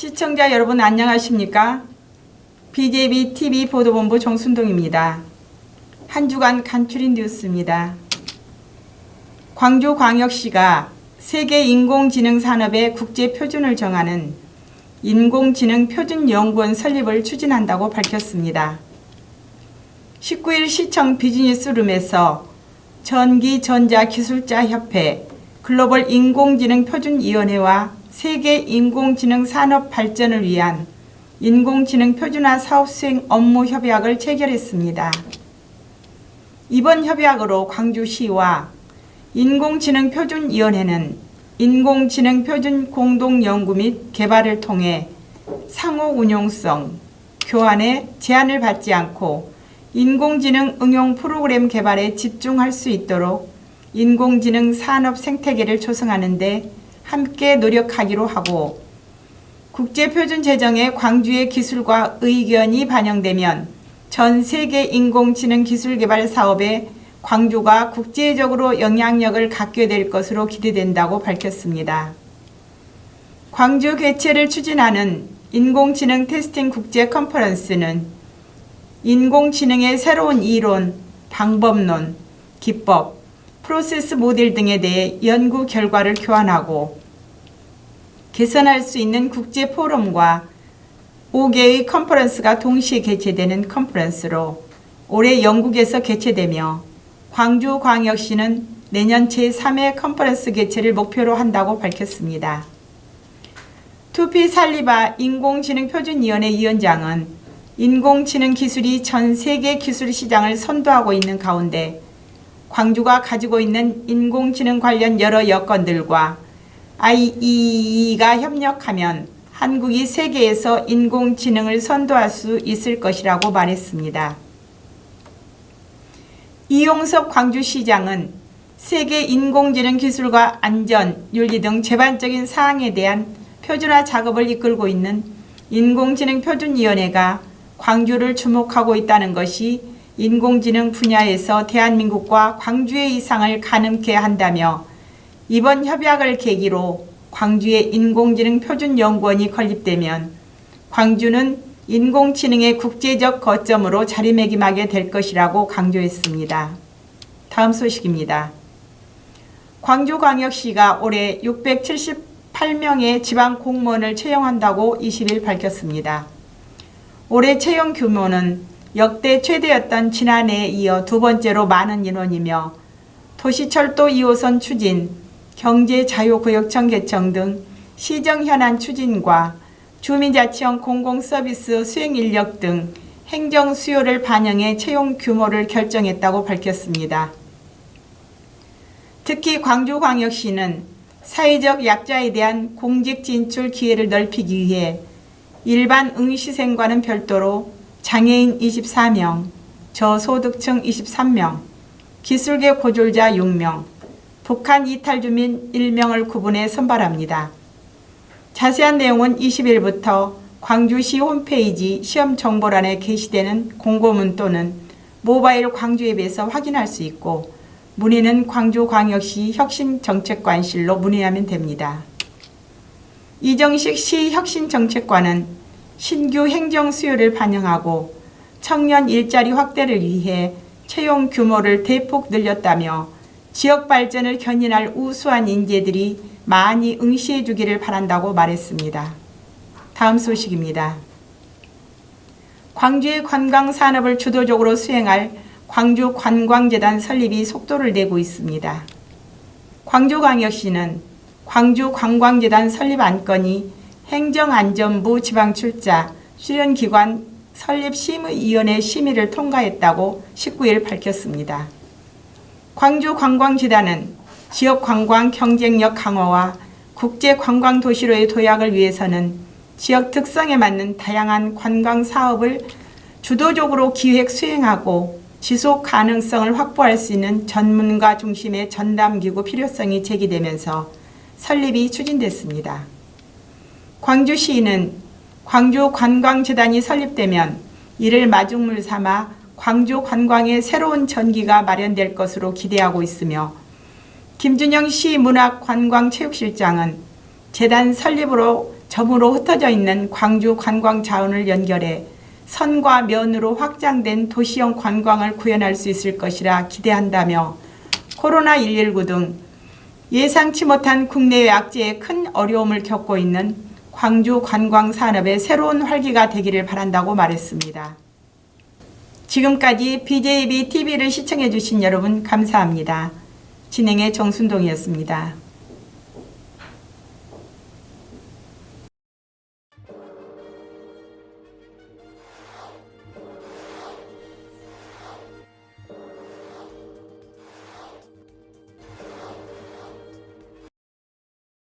시청자 여러분 안녕하십니까? BJB TV 보도본부 정순동입니다. 한 주간 간추린 뉴스입니다. 광주광역시가 세계 인공지능 산업의 국제 표준을 정하는 인공지능 표준연구원 설립을 추진한다고 밝혔습니다. 19일 시청 비즈니스룸에서 전기전자기술자협회 글로벌 인공지능 표준위원회와 세계 인공지능 산업 발전을 위한 인공지능 표준화 사업 수행 업무 협약을 체결했습니다. 이번 협약으로 광주시와 인공지능 표준위원회는 인공지능 표준 공동연구 및 개발을 통해 상호 운용성, 교환에 제한을 받지 않고 인공지능 응용 프로그램 개발에 집중할 수 있도록 인공지능 산업 생태계를 조성하는 데 함께 노력하기로 하고 국제표준 제정에 광주의 기술과 의견이 반영되면 전 세계 인공지능 기술 개발 사업에 광주가 국제적으로 영향력을 갖게 될 것으로 기대된다고 밝혔습니다. 광주 개최를 추진하는 인공지능 테스팅 국제 컨퍼런스는 인공지능의 새로운 이론, 방법론, 기법, 프로세스 모델 등에 대해 연구 결과를 교환하고 개선할 수 있는 국제 포럼과 5개의 컨퍼런스가 동시에 개최되는 컨퍼런스로 올해 영국에서 개최되며 광주광역시는 내년 제3회 컨퍼런스 개최를 목표로 한다고 밝혔습니다. 투피 살리바 인공지능표준위원회 위원장은 인공지능 기술이 전 세계 기술 시장을 선도하고 있는 가운데 광주가 가지고 있는 인공지능 관련 여러 여건들과 IEE가 협력하면 한국이 세계에서 인공지능을 선도할 수 있을 것이라고 말했습니다. 이용섭 광주시장은 세계 인공지능 기술과 안전, 윤리 등 제반적인 사항에 대한 표준화 작업을 이끌고 있는 인공지능 표준위원회가 광주를 주목하고 있다는 것이 인공지능 분야에서 대한민국과 광주의 이상을 가늠케 한다며 이번 협약을 계기로 광주의 인공지능 표준연구원이 건립되면 광주는 인공지능의 국제적 거점으로 자리매김하게 될 것이라고 강조했습니다. 다음 소식입니다. 광주광역시가 올해 678명의 지방 공무원을 채용한다고 20일 밝혔습니다. 올해 채용 규모는 역대 최대였던 지난해에 이어 두 번째로 많은 인원이며 도시철도 2호선 추진, 경제자유구역청 개청 등 시정 현안 추진과 주민자치형 공공서비스 수행 인력 등 행정 수요를 반영해 채용 규모를 결정했다고 밝혔습니다. 특히 광주광역시는 사회적 약자에 대한 공직 진출 기회를 넓히기 위해 일반 응시생과는 별도로 장애인 24명, 저소득층 23명, 기술계 고졸자 6명, 북한 이탈 주민 1명을 구분해 선발합니다. 자세한 내용은 20일부터 광주시 홈페이지 시험 정보란에 게시되는 공고문 또는 모바일 광주 앱에서 확인할 수 있고 문의는 광주광역시 혁신정책관실로 문의하면 됩니다. 이정식 시 혁신정책관은 신규 행정 수요를 반영하고 청년 일자리 확대를 위해 채용 규모를 대폭 늘렸다며 지역 발전을 견인할 우수한 인재들이 많이 응시해 주기를 바란다고 말했습니다. 다음 소식입니다. 광주의 관광 산업을 주도적으로 수행할 광주 관광재단 설립이 속도를 내고 있습니다. 광주광역시는 광주 관광재단 설립 안건이 행정안전부 지방출자 수련기관 설립심의위원회 심의를 통과했다고 19일 밝혔습니다. 광주관광재단은 지역 관광 경쟁력 강화와 국제 관광 도시로의 도약을 위해서는 지역 특성에 맞는 다양한 관광 사업을 주도적으로 기획 수행하고 지속 가능성을 확보할 수 있는 전문가 중심의 전담기구 필요성이 제기되면서 설립이 추진됐습니다. 광주시는 광주관광재단이 설립되면 이를 마중물 삼아 광주 관광의 새로운 전기가 마련될 것으로 기대하고 있으며 김준영 시 문화관광체육실장은 재단 설립으로 점으로 흩어져 있는 광주 관광 자원을 연결해 선과 면으로 확장된 도시형 관광을 구현할 수 있을 것이라 기대한다며 코로나19 등 예상치 못한 국내외 악재에 큰 어려움을 겪고 있는 광주 관광 산업의 새로운 활기가 되기를 바란다고 말했습니다. 지금까지 BJB TV를 시청해 주신 여러분 감사합니다. 진행의 정순동이었습니다.